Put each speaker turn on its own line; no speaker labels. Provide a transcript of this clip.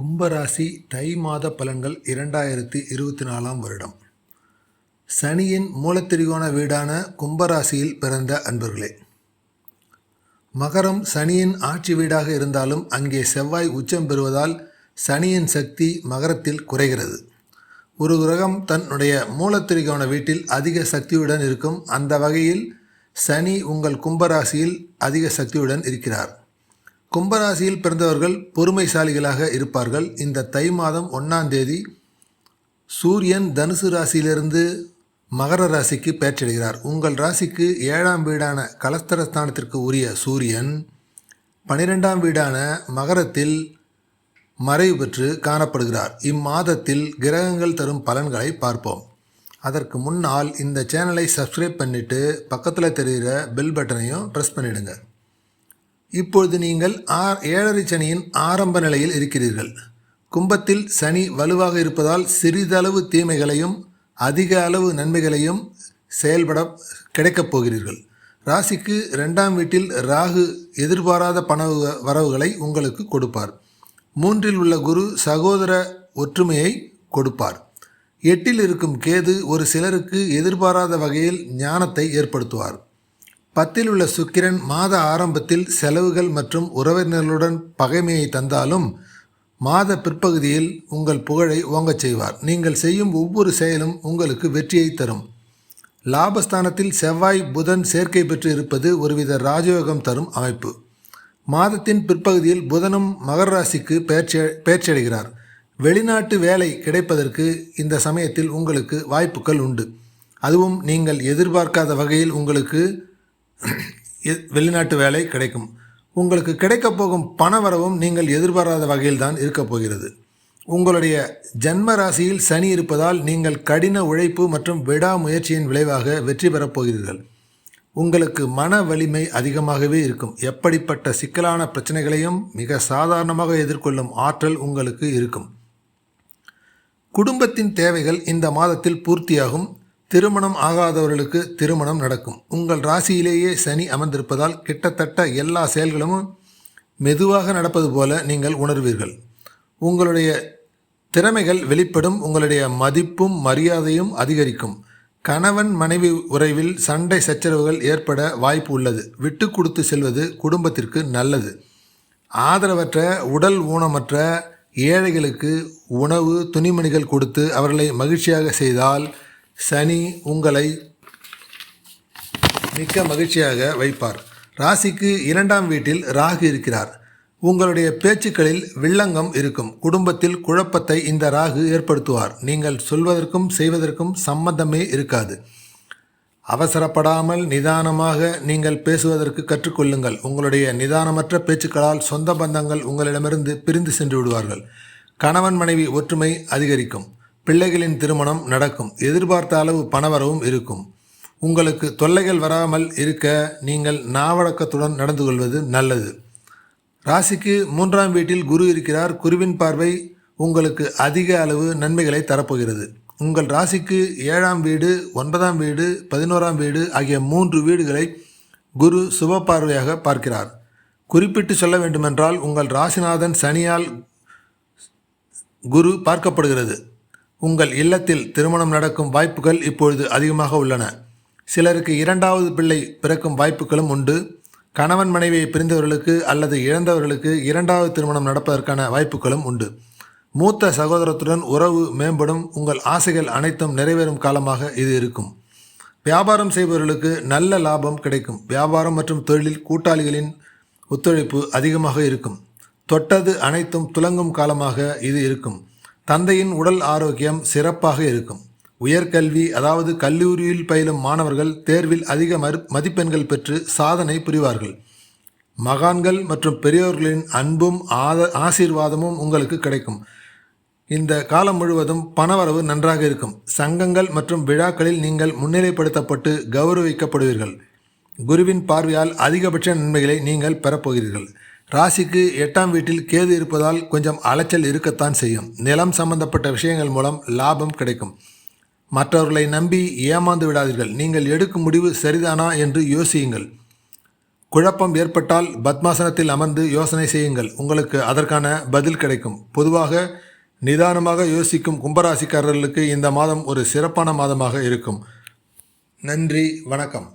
கும்பராசி தை மாத பலன்கள் இரண்டாயிரத்தி இருபத்தி நாலாம் வருடம். சனியின் மூலத்திரிகோண வீடான கும்பராசியில் பிறந்த அன்பர்களே மகரம் சனியின் ஆட்சி வீடாக இருந்தாலும் அங்கே செவ்வாய் உச்சம் பெறுவதால் சனியின் சக்தி மகரத்தில் குறைகிறது. ஒரு கிரகம் தன்னுடைய மூலத்திரிகோண வீட்டில் அதிக சக்தியுடன் இருக்கும். அந்த வகையில் சனி உங்கள் கும்பராசியில் அதிக சக்தியுடன் இருக்கிறார். கும்பராசியில் பிறந்தவர்கள் பொறுமைசாலிகளாக இருப்பார்கள். இந்த தை மாதம் ஒன்றாம் தேதி சூரியன் தனுசு ராசியிலிருந்து மகர ராசிக்கு பெயர்ச்சியடைகிறார். உங்கள் ராசிக்கு ஏழாம் வீடான கலஸ்தரஸ்தானத்திற்கு உரிய சூரியன் பனிரெண்டாம் வீடான மகரத்தில் மறைவு பெற்று காணப்படுகிறார். இம்மாதத்தில் கிரகங்கள் தரும் பலன்களை பார்ப்போம். அதற்கு முன்னால் இந்த சேனலை சப்ஸ்கிரைப் பண்ணிவிட்டு பக்கத்தில் தெரிகிற பெல் பட்டனையும் ப்ரெஸ் பண்ணிவிடுங்க இப்பொழுது நீங்கள் ஆர் ஏழரை சனியின் ஆரம்ப நிலையில் இருக்கிறீர்கள். கும்பத்தில் சனி வலுவாக இருப்பதால் சிறிதளவு தீமைகளையும் அதிக அளவு நன்மைகளையும் செயல்பட கிடைக்கப் போகிறீர்கள். ராசிக்கு ரெண்டாம் வீட்டில் ராகு எதிர்பாராத பண வரவுகளை உங்களுக்கு கொடுப்பார். மூன்றில் உள்ள குரு சகோதர ஒற்றுமையை கொடுப்பார். எட்டில் இருக்கும் கேது ஒரு சிலருக்கு எதிர்பாராத வகையில் ஞானத்தை ஏற்படுத்துவார். பத்தில் உள்ள சுக்கிரன் மாத ஆரம்பத்தில் செலவுகள் மற்றும் உறவினர்களுடன் பகைமையை தந்தாலும் மாத பிற்பகுதியில் உங்கள் புகழை ஓங்கச் செய்வார். நீங்கள் செய்யும் ஒவ்வொரு செயலும் உங்களுக்கு வெற்றியை தரும். லாபஸ்தானத்தில் செவ்வாய் புதன் சேர்க்கை பெற்று இருப்பது ஒருவித ராஜயோகம் தரும் அமைப்பு. மாதத்தின் பிற்பகுதியில் புதனும் மகர ராசிக்கு பயிற்சி பெயர்ச்சியடைகிறார். வெளிநாட்டு வேலை கிடைப்பதற்கு இந்த சமயத்தில் உங்களுக்கு வாய்ப்புகள் உண்டு. அதுவும் நீங்கள் எதிர்பார்க்காத வகையில் உங்களுக்கு வெளிநாட்டு வேலை கிடைக்கும். உங்களுக்கு கிடைக்கப் போகும் பண வரவும் நீங்கள் எதிர்பாராத வகையில் தான் இருக்கப் போகிறது. உங்களுடைய ஜன்ம ராசியில் சனி இருப்பதால் நீங்கள் கடின உழைப்பு மற்றும் விடாமுயற்சியின் விளைவாக வெற்றி பெறப் போகிறீர்கள். உங்களுக்கு மன வலிமை அதிகமாகவே இருக்கும். எப்படிப்பட்ட சிக்கலான பிரச்சனைகளையும் மிக சாதாரணமாக எதிர்கொள்ளும் ஆற்றல் உங்களுக்கு இருக்கும். குடும்பத்தின் தேவைகள் இந்த மாதத்தில் பூர்த்தியாகும். திருமணம் ஆகாதவர்களுக்கு திருமணம் நடக்கும். உங்கள் ராசியிலேயே சனி அமர்ந்திருப்பதால் கிட்டத்தட்ட எல்லா செயல்களும் மெதுவாக நடப்பது போல நீங்கள் உணர்வீர்கள். உங்களுடைய திறமைகள் வெளிப்படும் உங்களுடைய மதிப்பும் மரியாதையும் அதிகரிக்கும். கணவன் மனைவி உறவில் சண்டை சச்சரவுகள் ஏற்பட வாய்ப்பு உள்ளது. விட்டு கொடுத்து செல்வது குடும்பத்திற்கு நல்லது. ஆதரவற்ற உடல் ஊனமற்ற ஏழைகளுக்கு உணவு துணிமணிகள் கொடுத்து அவர்களை மகிழ்ச்சியாக செய்தால் சனி உங்களை மிக்க மகிழ்ச்சியாக வைப்பார். ராசிக்கு இரண்டாம் வீட்டில் ராகு இருக்கிறார். உங்களுடைய பேச்சுக்களில் வில்லங்கம் இருக்கும். குடும்பத்தில் குழப்பத்தை இந்த ராகு ஏற்படுத்துவார். நீங்கள் சொல்வதற்கும் செய்வதற்கும் சம்மந்தமே இருக்காது. அவசரப்படாமல் நிதானமாக நீங்கள் பேசுவதற்கு கற்றுக்கொள்ளுங்கள். உங்களுடைய நிதானமற்ற பேச்சுக்களால் சொந்த பந்தங்கள் உங்களிடமிருந்து பிரிந்து சென்று விடுவார்கள். கணவன் மனைவி ஒற்றுமை அதிகரிக்கும். பிள்ளைகளின் திருமணம் நடக்கும். எதிர்பார்த்த அளவு பணவரவும் இருக்கும். உங்களுக்கு தொல்லைகள் வராமல் இருக்க நீங்கள் நாவடக்கத்துடன் நடந்து கொள்வது நல்லது. ராசிக்கு மூன்றாம் வீட்டில் குரு இருக்கிறார். குருவின் பார்வை உங்களுக்கு அதிக அளவு நன்மைகளை தரப்போகிறது. உங்கள் ராசிக்கு ஏழாம் வீடு ஒன்பதாம் வீடு பதினோராம் வீடு ஆகிய மூன்று வீடுகளை குரு சுப பார்வையாக பார்க்கிறார். குறிப்பிட்டு சொல்ல வேண்டுமென்றால் உங்கள் ராசிநாதன் சனியால் குரு பார்க்கப்படுகிறது. உங்கள் இல்லத்தில் திருமணம் நடக்கும் வாய்ப்புகள் இப்பொழுது அதிகமாக உள்ளன. சிலருக்கு இரண்டாவது பிள்ளை பிறக்கும் வாய்ப்புகளும் உண்டு. கணவன் மனைவியை பிரிந்தவர்களுக்கு அல்லது இழந்தவர்களுக்கு இரண்டாவது திருமணம் நடப்பதற்கான வாய்ப்புகளும் உண்டு. மூத்த சகோதரத்துடன் உறவு மேம்படும் உங்கள் ஆசைகள் அனைத்தும் நிறைவேறும் காலமாக இது இருக்கும். வியாபாரம் செய்பவர்களுக்கு நல்ல லாபம் கிடைக்கும். வியாபாரம் மற்றும் தொழிலில் கூட்டாளிகளின் ஒத்துழைப்பு அதிகமாக இருக்கும். தொட்டது அனைத்தும் துலங்கும் காலமாக இது இருக்கும். தந்தையின் உடல் ஆரோக்கியம் சிறப்பாக இருக்கும். உயர்கல்வி அதாவது கல்லூரியில் பயிலும் மாணவர்கள் தேர்வில் அதிக மதிப்பெண்கள் பெற்று சாதனை புரிவார்கள். மகான்கள் மற்றும் பெரியோர்களின் அன்பும் ஆத ஆசீர்வாதமும் உங்களுக்கு கிடைக்கும். இந்த காலம் முழுவதும் பணவரவு நன்றாக இருக்கும். சங்கங்கள் மற்றும் விழாக்களில் நீங்கள் முன்னிலைப்படுத்தப்பட்டு கௌரவிக்கப்படுவீர்கள். குருவின் பார்வையால் அதிகபட்ச நன்மைகளை நீங்கள் பெறப்போகிறீர்கள். ராசிக்கு எட்டாம் வீட்டில் கேது இருப்பதால் கொஞ்சம் அலைச்சல் இருக்கத்தான் செய்யும். நிலம் சம்பந்தப்பட்ட விஷயங்கள் மூலம் லாபம் கிடைக்கும். மற்றவர்களை நம்பி ஏமாந்து விடாதீர்கள். நீங்கள் எடுக்கும் முடிவு சரிதானா என்று யோசியுங்கள். குழப்பம் ஏற்பட்டால் பத்மாசனத்தில் அமர்ந்து யோசனை செய்யுங்கள். உங்களுக்கு அதற்கான பதில் கிடைக்கும். பொதுவாக நிதானமாக யோசிக்கும் கும்பராசிக்காரர்களுக்கு இந்த மாதம் ஒரு சிறப்பான மாதமாக இருக்கும். நன்றி. வணக்கம்.